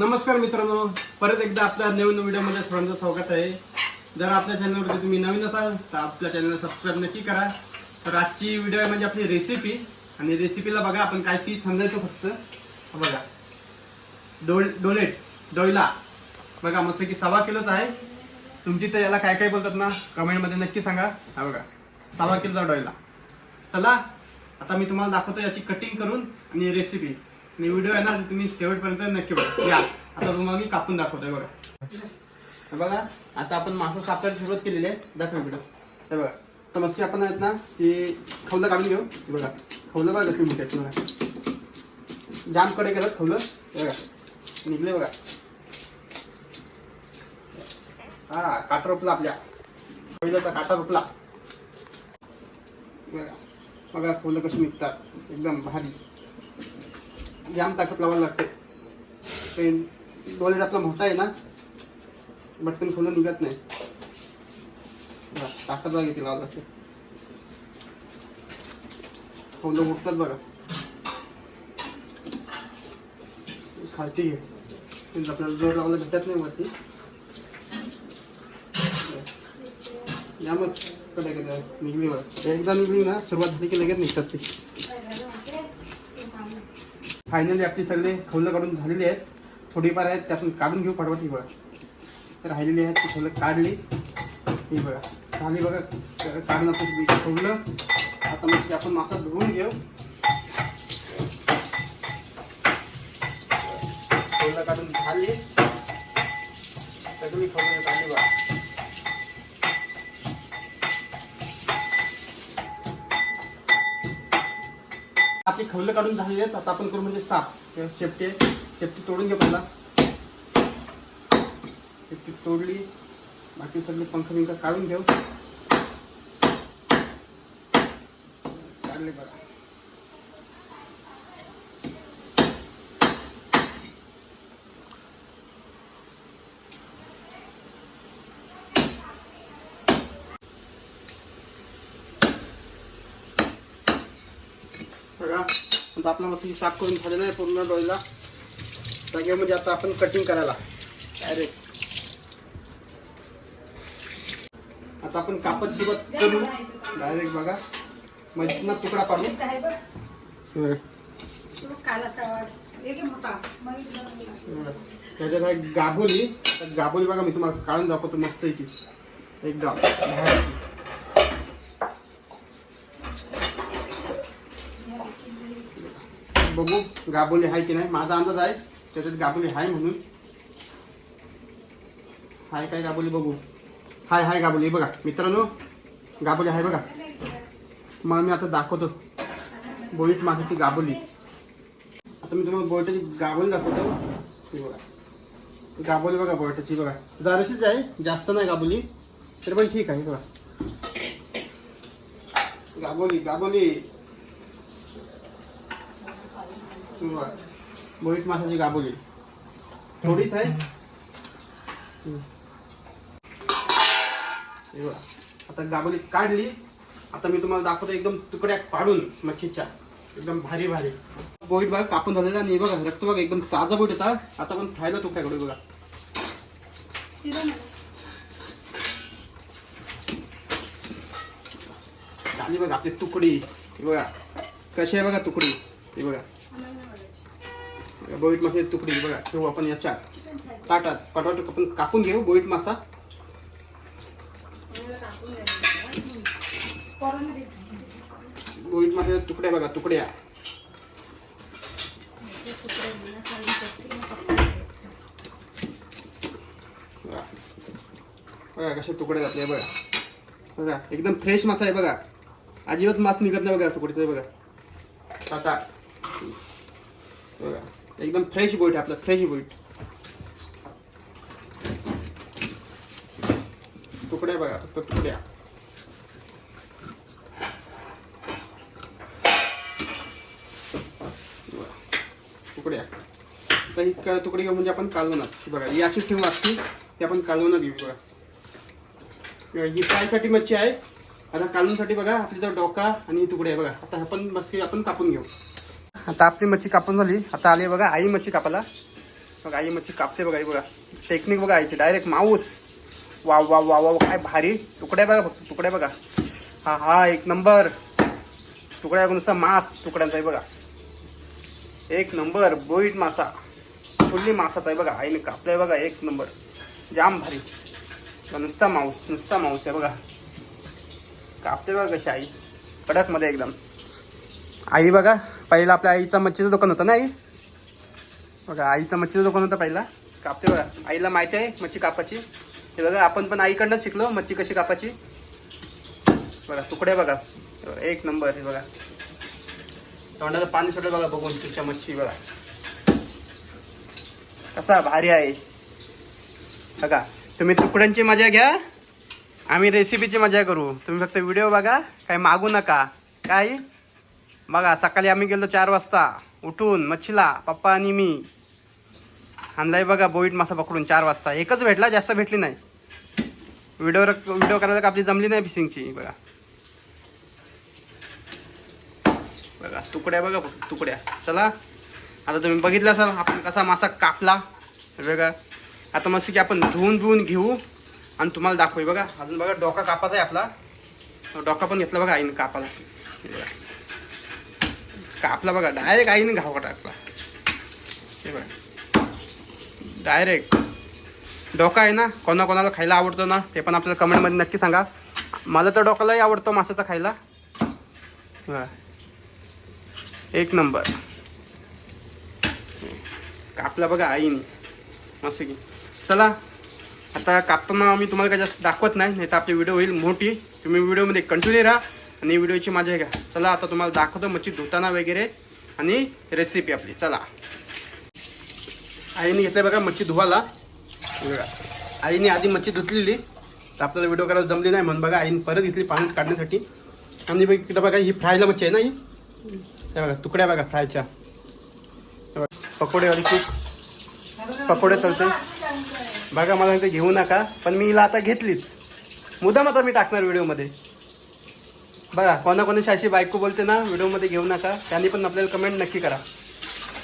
नमस्कार मित्रांनो. परत एकदा आपल्या नवीन व्हिडिओमध्ये सर्वांचं स्वागत आहे. जर आपल्या चॅनलवरती तुम्ही नवीन असाल तर आपल्या चॅनलला सबस्क्राईब नक्की करा. तर आजची व्हिडिओ आहे म्हणजे आपली रेसिपी आणि रेसिपीला बघा आपण काय पीस समजायचो फक्त. बघा. डोल डोलेट डोयला बघा मस्त की सव्वा किलोच आहे. तुमची तर याला काय काय बोलतात ना कमेंटमध्ये नक्की सांगा. हा बघा. सव्वा किलोचा डोयला चला आता मी तुम्हाला दाखवतो याची कटिंग करून आणि रेसिपी आणि व्हिडिओ आहे ना तुम्ही शेवटपर्यंत नक्की बघा. या. आता तुम्हाला मी कापून दाखवतोय बघा. बघा आता आपण मासा सापडायला सुरुवात केलेली आहे. दाखवा व्हिडिओ हे बघा. तर मस्की आपण आहेत ना की खवलं काढून घेऊ. बघा. खवलं बघा तुम्ही मोठ्या तुम्हाला. जामकडे केलं खवलं. बघा. निघले बघा. हा काटा रोपला आपल्या. पहिल्याचा काटा रोपला. बघा. बघा फुलं कशी निघतात. एकदम भारी. जाम ताकद लावायला लागते. पेन डोलेट आपला मोठा आहे ना बटकन खोलून निघत नाही. ताकद बघा किती लावत लागते. खोलं उठतात बघा खालती घे. आपल्याला जोड लावायला भेटत नाही वरती. यामच कडे कडे निघली बघा एकदा निघली ना सुरुवात झाली की लगेच निघतात ती. फायनली आपली सगळे खवलं काढून झालेली आहेत. थोडीफार आहेत त्यातून काढून घेऊ पटपट ही बघा. राहिलेली आहेत ती खवलं काढली. ही बघा. झाली बघा काढून आपण ठेवलं आता मग ते आपण मासा धुवून घेऊ. खवलं काढून झाली. सगळी खवलं काढली बघा. आपली खवलं काढून झालेली आहेत. आता आपण करू म्हणजे साफ. शेपटी आहे. शेपटी तोडून घे पहिला. शेपटी तोडली. बाकी सगळे पंख बिंख काढून घेऊ. काढले बघा बघा. आपला मस्त साफ करून झालेला आहे पूर्ण डोईला. जागेमध्ये आता आपण कटिंग करायला. डायरेक्ट आता आपण कापड सुरुवात करू. डायरेक्ट बघा. मधनं तुकडा पाडू हे. हे. त्याच्यात आहे गाबोली तर गाबोली बघा मी तुम्हाला काढून दाखवतो मस्त आहे की एकदम बाहेर. बघू गाबोली आहे की नाही. माझा अंदाज आहे त्याच्यात गाबोली आहे म्हणून. हाय काय गाबोली बघू. हाय हाय गाबोली बघा. मित्रांनो गाबोली आहे बघा. मग मी आता दाखवतो. बोईट माशाची गाबोली. आता मी तुम्हाला बोईटाची गाबोली दाखवतो. बघा. गाबोली बघा बोईटाची बघा. जराशीच आहे जास्त नाही गाबोली. तरी पण ठीक आहे बघा. गाबोली गाबोली बघा. बोईट माशाची गाबोली. थोडीच आहे. बघा. आता गाबोली काढली. आता मी तुम्हाला दाखवतो एकदम तुकड्या पाडून मच्छीच्या. एकदम भारी भारी. बोईट बघा कापून झालेला आणि बघा रक्त बघा एकदम ताजा बोईट होता आता पण खायला तुकड्या बघा. झाली बघा आपली तुकडी. बघा. कशी आहे बघा तुकडी? हे बघा. बोईट मासे तुकडी बघा ठेवू आपण याच्यात ताटात पटावट आपण कापून घेऊ बोईट मासा. बोईट माशाच्या तुकड्या बघा तुकड्या. बघा. बघा कसे तुकडे घातले बघा. बघा एकदम फ्रेश मासा आहे बघा. अजिबात मास निघत नाही बघा तुकडीचा बघा. आता बघा. एकदम फ्रेश बोईट आहे फ्रेश बोईट तुकड्या बघा फक्त तुकड्या. तुकड्या. आता ही का- तुकडी घेऊन म्हणजे आपण कालवणात बघा ही अशी ठेवू असते ती आपण कालवणात घेऊ बघा. ही फ्रायसाठी मच्छी आहे. आता कालवणसाठी बघा आपली तर डोका आणि ही तुकडे आहे बघा. आता आपण मस्की आपण कापून घेऊ. आता आपली मच्छी कापून झाली. आता आली बघा आई मच्छी कापायला. बघा आई मच्छी कापते बघा आई बघा. टेक्निक बघा आईची डायरेक्ट माऊस वा वा वा वा काय भारी. तुकड्या बघा फक्त तुकड्या बघा. हा हा एक नंबर. तुकड्या नुसता मास तुकड्यांचा आहे बघा. एक नंबर बोईट मासा. फुल्ली मासाचा आहे बघा. आईने कापलाय बघा एक नंबर. जाम भारी. नुसता माऊस नुसता माऊस आहे बघा. कापते बघा कशी आई. कडकमध्ये एकदम. आई बघा. पहिला आपल्या आईचा मच्छीचं दुकान होतं ना आई? बघा आईचं मच्छीचं दुकान होतं पहिला. कापते बघा. आईला माहिती आहे मच्छी कापाची हे बघा आपण पण आईकडनंच शिकलो मच्छी कशी कापाची बघा तुकडे बघा. एक नंबर हे बघा. तोंडाचं पाणी सुटलं बघा बघून तिच्या मच्छी बघा. कसा भारी आहे. बघा तुम्ही तुकड्यांची मजा घ्या. आम्ही रेसिपीची मजा करू. तुम्ही फक्त व्हिडिओ बघा. काय मागू नका. काय? बघा सकाळी आम्ही गेलो चार वाजता. उठून मच्छीला पप्पा आणि मी. आणलाय बघा बोईट मासा पकडून चार वाजता. एकच भेटला जास्त भेटली नाही. व्हिडिओ व्हिडिओ करायला का आपली जमली नाही फिशिंगची बघा. बघा तुकड्या बघा तुकड्या. चला आता तुम्ही बघितलं असाल आपण कसा मासा कापला. बघा आता मस्त की आपण धुवून धुवून घेऊ आणि तुम्हाला दाखवू. बघा अजून बघा डोका कापाचा आहे आपला. डोका पण घेतला बघा आईनं कापाला बघा. कापला बघा डायरेक्ट आईने घावा टाकला. हे बघा. डायरेक्ट डोका आहे ना कोणा कोणाला खायला आवडतो ना ते पण आपल्याला कमेंटमध्ये नक्की सांगा. मला तर डोकालाही आवडतो माशाचा खायला. एक नंबर. कापला बघा आईने. मस्त की. चला आता कापताना मी तुम्हाला काय जास्त दाखवत नाही नाही तर आपली व्हिडिओ होईल मोठी. तुम्ही व्हिडिओमध्ये कंटिन्यू राहा. आणि व्हिडिओची मजा घ्या. चला आता तुम्हाला दाखवतो मच्छी धुताना वगैरे आणि रेसिपी आपली. चला. आईने घेतलं बघा मच्छी धुवाला बघा. आईने आधी मच्छी धुतलेली. तर आपल्याला व्हिडिओ करायला जमली नाही म्हणून बघा आईने परत घेतली पाण्यात काढण्यासाठी. आणि बघ इकडं बघा ही फ्रायला मच्छी आहे ना ही? बघा तुकड्या बघा फ्रायच्या. बघा, पकोडेवाली खूप पकोडे चालते बघा मला इथे घेऊ नका पण मी हिला आता घेतलीच. मुद्दाम आता मी टाकणार व्हिडिओमध्ये बघा कोणाकोणाशी अशी बायको बोलते ना व्हिडिओमध्ये घेऊ नका. त्यांनी पण आपल्याला कमेंट नक्की करा.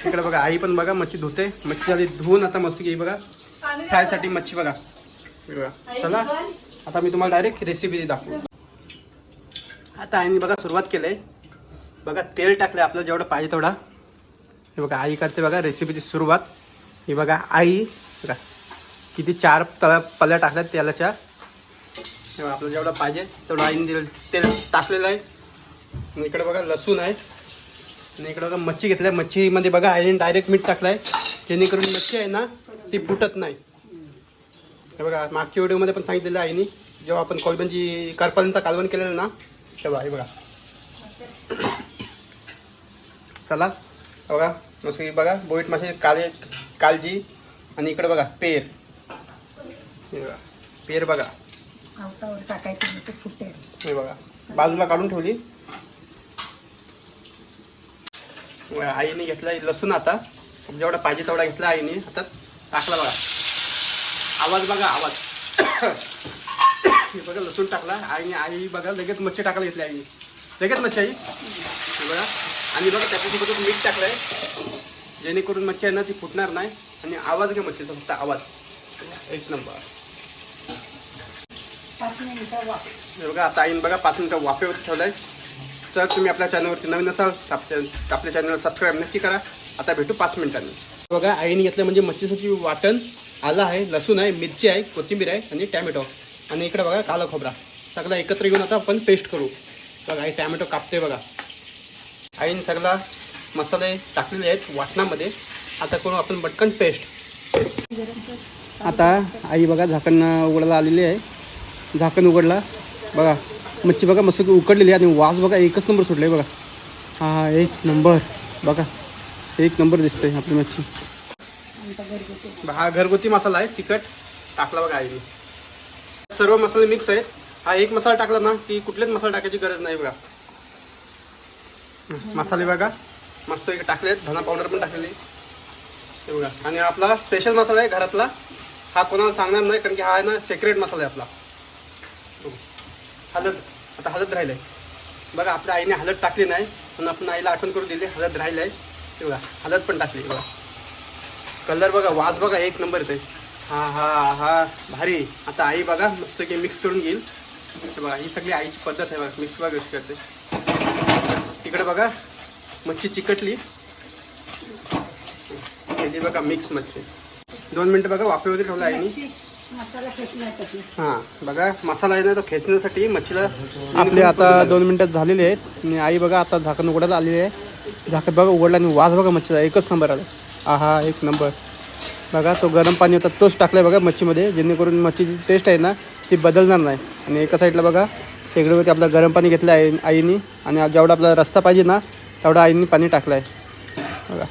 इकडे बघा आई पण बघा मच्छी धुते. मच्छी आली धुवून आता मस्त घे बघा. फ्रायसाठी मच्छी बघा. हे बघा. चला आता मी तुम्हाला डायरेक्ट रेसिपी दाखवू. आता आईने बघा सुरुवात केलंय. बघा तेल टाकलंय आपल्याला जेवढं पाहिजे तेवढा. हे बघा आई करते बघा रेसिपीची सुरुवात. ही बघा आई बघा किती चार तळ पल्या टाकल्यात तेलाच्या. तेव्हा आपल्याला जेवढं पाहिजे तेवढं आईने तेल तेल टाकलेलं आहे. इकडे बघा लसूण आहे. आणि इकडे बघा मच्छी घेतली आहे. मच्छीमध्ये बघा आईने डायरेक्ट मीठ टाकलंय जेणेकरून मच्छी आहे ना ती फुटत नाही. हे बघा मागच्या व्हिडिओमध्ये पण सांगितलेलं आईने. जेव्हा आपण कोलबनची करपालींचा कालवण केलेलं ना तेव्हा हे बघा. चला बघा मस्त बघा बोईट मासे काले कालजी. आणि इकडे बघा पेर. हे बघा पेर बघा. आवतावर टाकायचं ते फुटेल हे बघा. बाजूला काढून ठेवली. आईने घेतला लसूण आता. जेवढा पाहिजे तेवढा घेतला आईने. आता टाकला बघा. आवाज बघा आवाज. हे बघा लसूण टाकला. आईने आई बघा लगेच मच्छी टाकायला घेतली आईने. लगेच मच्छी आई. हे बघा. आणि बघा त्याच्यासोबत मीठ टाकलंय. जेणेकरून मच्छी आहे ना ती फुटणार नाही. आणि आवाज घ्या मच्छीचा फक्त आवाज. एक नंबर. पाच मिनिटं वाफ बघा आता आईन बघा पाच मिनिटं वाफेवर ठेवलंय. जर तुम्ही आपल्या चॅनलवरती नवीन असाल तर आपल्या आपल्या चॅनलला सबस्क्राईब नक्की करा. आता भेटू पाच मिनिटांनी. बघा आईने घेतलं म्हणजे मच्छीसाठी वाटण आलं आहे लसूण आहे मिरची आहे कोथिंबीर आहे आणि टॅमॅटो. आणि इकडे बघा काला खोबरा. सगळा एकत्र घेऊन आता आपण पेस्ट करू. बघा आई टॅमॅटो कापते बघा. आईने सगळा मसाले टाकलेले आहेत वाटणामध्ये. आता करू आपण पटकन पेस्ट आता आई बघा झाकण उघडायला आलेली आहे. झाकण उघडला. बघा मच्छी बघा मस्त उकडलेली आहे. आणि वास बघा एकच नंबर सुटले बघा. हा एक नंबर. बघा एक नंबर दिसते आपली मच्छी. हा घरगुती मसाला आहे तिखट टाकला बघा आईने. सर्व मसाले मिक्स आहेत. हा एक मसाला टाकला ना की कुठलेच मसाला टाकायची गरज नाही बघा. मसाले बघा. मस्त एक टाकले आहेत धना पावडर पण टाकलेली. हे बघा. आणि आपला स्पेशल मसाला आहे घरातला. हा कोणाला सांगणार नाही कारण की हा आहे ना सेक्रेट मसाला आहे आपला. हलत हळद आता राहिलं राहिलंय. बघा आपल्या आईने हलत टाकली नाही पण आपण आईला आठवण करून दिली राहिलं राहिलंय. ते बघा हलत पण टाकली बघा. कलर बघा वाज बघा एक नंबर येते हा हा हा भारी. आता आई बघा मस्त की मिक्स करून घेईल. बघा ही सगळी आईची पद्धत आहे बघा मिक्स बघा कशी करते. तिकडे बघा मच्छी चिकटली. केली बघा मिक्स मच्छी. दोन मिनटं बघा वाफेवरती ठेवलं आहे मच्छी हा बघा मसाला आहे ना तो खेचण्यासाठी मच्छीला आपले आता दोन मिनिटात झालेले आहेत. आणि आई बघा आता झाकण उघडत आलेली आहे. झाकण बघा उघडला आणि वास बघा मच्छीचा एकच नंबर आला. आहा एक नंबर. बघा तो गरम पाणी होता तोच टाकलाय बघा मच्छीमध्ये. जेणेकरून मच्छीची टेस्ट आहे ना ती बदलणार नाही. आणि एका साईडला बघा शेगडीवरती आपलं गरम पाणी घेतलं आहे आईनी. आणि जेवढा आपला रस्ता पाहिजे ना तेवढा आईनी पाणी टाकलं आहे बघा.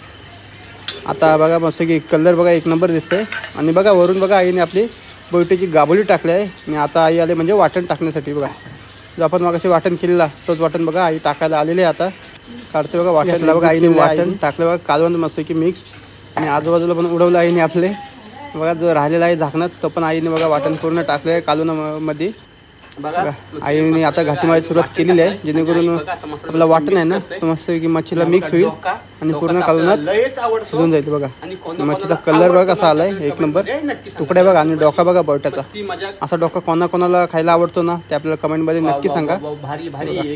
आता बघा मस्त की कलर बघा एक नंबर दिसतोय. आणि बघा वरून बघा आईने आपली बोईटीची गाबोली टाकली आहे. आणि आता आई आले म्हणजे वाटण टाकण्यासाठी बघा. जो आपण मग वाटण केलेला तोच वाटण बघा आई टाकायला आलेले आहे आता. काढते बघा वाटणला बघा आईने वाटण टाकलं बघा कालवण मस्त की मिक्स आणि आजूबाजूला पण उडवलं आईने आपले. बघा जो राहिलेला आहे झाकणात तो पण आईने बघा वाटण पूर्ण टाकलं आहे कालवणामध्ये आईने आता घाटीमध्ये सुरुवात केलेली आहे जेणेकरून आपलं वाटण आहे ना तो मस्त की मच्छीला मिक्स होईल आणि पूर्ण कालवणात शिजून जाईल बघा. मच्छीचा कलर बघा कसा आलाय एक नंबर. तुकडे बघा आणि डोका बघा बोटाचा असा डोका कोणा कोणाला खायला आवडतो ना ते आपल्याला कमेंटमध्ये नक्की सांगा.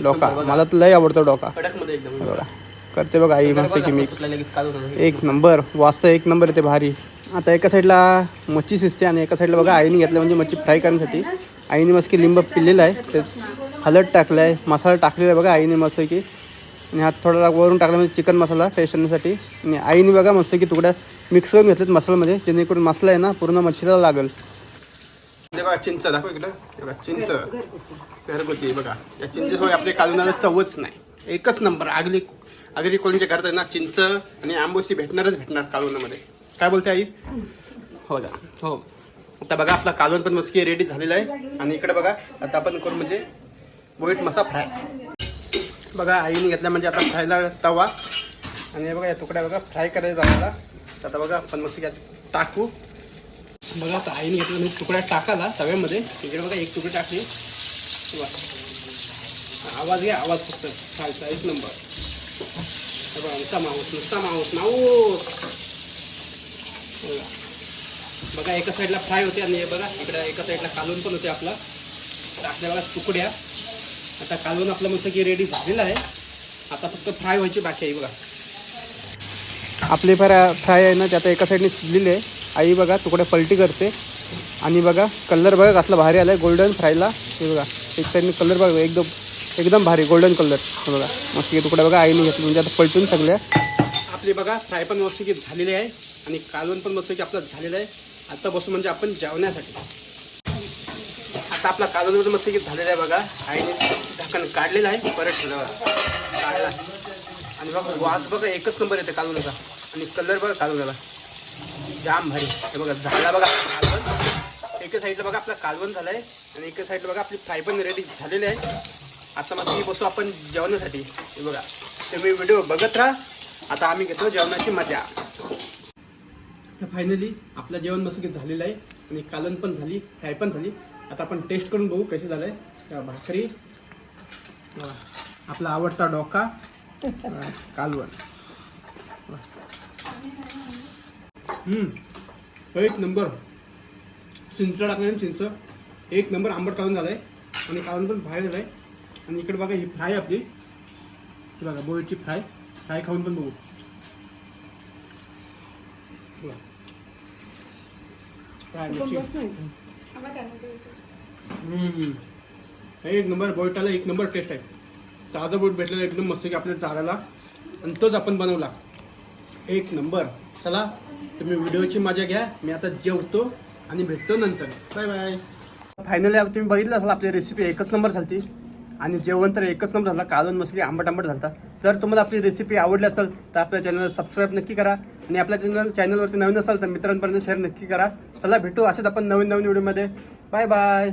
डोका. मला तर लय आवडतो डोका. बघा करते बघा आई मस्त की मिक्स. एक नंबर वाजता एक नंबर येते भारी. आता एका साईडला मच्छी शिजते आणि एका साईडला बघा आईने घेतलं म्हणजे मच्छी फ्राय करण्यासाठी. आईने मस्त की लिंब पिलेलं आहे. ते हलद टाकलं आहे. मसाला टाकलेला आहे बघा आईने मस्त की आणि हात थोडा वरून टाकला म्हणजे चिकन मसाला टेस्ट करण्यासाठी आणि आईने बघा मस्त की तुकड्या मिक्स करून घेतलेत मसाल्यामध्ये. जेणेकरून मसाला आहे ना पूर्ण मच्छीला लागेल. बघा चिंच दाखव इकडं. बघा चिंच. घरगुती बघा. या चिंचेशिवाय आपल्या कालवणाला चवच नाही. एकच नंबर. आगली अगदी कोणीच्या घरात आहे ना चिंच आणि आंबोशी भेटणारच भेटणार कालवणामध्ये. काय बोलते आई? हो हो. आता बघा आपला कालवण पण मस्की रेडी झालेला आहे. आणि इकडे बघा आता आपण करू म्हणजे बोईट मसा फ्राय. बघा आईने घेतला म्हणजे आता फ्रायला तवा. आणि बघा या तुकड्या बघा फ्राय करायचा आपल्याला तर आता बघा आपण मस्की टाकू. बघा आता आईने घेतला म्हणजे तुकड्या टाकाला तव्यामध्ये. इकडे बघा एक तुकडी टाकली. आवाज घ्या आवाज फक्त. खालचा एक नंबर. हे बघा नुसता माऊस नुसता माऊस माऊस बघा. एका साईडला फ्राय होते आणि हे बघा इकडे एका साईडला कालवून पण होते आपला. तर आपल्या बघा तुकड्या. आता कालवून आपलं मस्त की रेडी झालेलं आहे. आता फक्त फ्राय व्हायची बाकी आहे बघा. आपले फ्राय फ्राय आहे ना ते आता एका साईडने शिजलेले आहे. आई बघा तुकड्या पलटी करते. आणि बघा कलर बघा कसला भारी आलाय गोल्डन फ्रायला हे बघा एक साईडने कलर बघा एकदम एकदम भारी गोल्डन कलर बघा मस्त की तुकड्या बघा आईने घेतलं म्हणजे आता पलटून सगळ्या आपली बघा फ्राय पण की झालेली आहे. आणि कालवण पण मस्त की आपलं झालेलं आहे. आता बसू म्हणजे आपण जेवण्यासाठी. आता आपला कालवण मस्त की झालेला आहे बघा. आईने ढक्कन काढलेलं आहे परत ठेवलं बघा. काढला. आणि बघा वास बघा एकच नंबर येते कालवणाचा आणि कलर बघा कालवणाला जाम भारी. हे बघा झाला बघा. कालवण एका साईडला बघा आपला कालवण झालाय. आणि एका साईडला बघा आपली फ्राय पण रेडी झालेली आहे. आता मग ती बसू आपण जेवणासाठी हे बघा. तुम्ही व्हिडिओ बघत राहा. आता आम्ही घेतो जेवणाची मजा. तर फायनली आपलं जेवण मस्त की झालेलं आहे. आणि कालन पण झाली फ्राय पण झाली. आता आपण टेस्ट करून बघू कशी झालं आहे भाकरी. आपला आवडता डोका. कालवण. एक नंबर. चिंच टाकलं चिंच. एक नंबर आंबट काढून आहे आणि काढून पण बाहेर आहे आणि इकडे बघा ही फ्राय आपली. बघा बोईटची फ्राय. फ्राय खाऊन पण बघू बघा. फ्राय मिरची. हम्म. एक नंबर बोईटाला एक नंबर टेस्ट आहे. ताजा बोट भेटलेला एकदम मस्त की आपल्याला चालायला आणि तोच आपण बनवला. एक नंबर. चला तुम्ही व्हिडिओची मजा घ्या. मी आता जेवतो आणि भेटतो नंतर. Bye bye. फायनली तुम्ही बघितलं असेल आपली रेसिपी एकच नंबर झाली आणि जेवण तर एकच नंबर झाला कालून मसली आंबट आंबट झालता. जर तुम्हाला आपली रेसिपी आवडली असेल तर आपल्या चॅनलला सबस्क्राईब नक्की करा. आणि आपल्या चॅनल चॅनलवरती नवीन असाल तर मित्रांपर्यंत शेअर नक्की करा. चला भेटू असेच आपण नवीन नवीन व्हिडिओमध्ये बाय बाय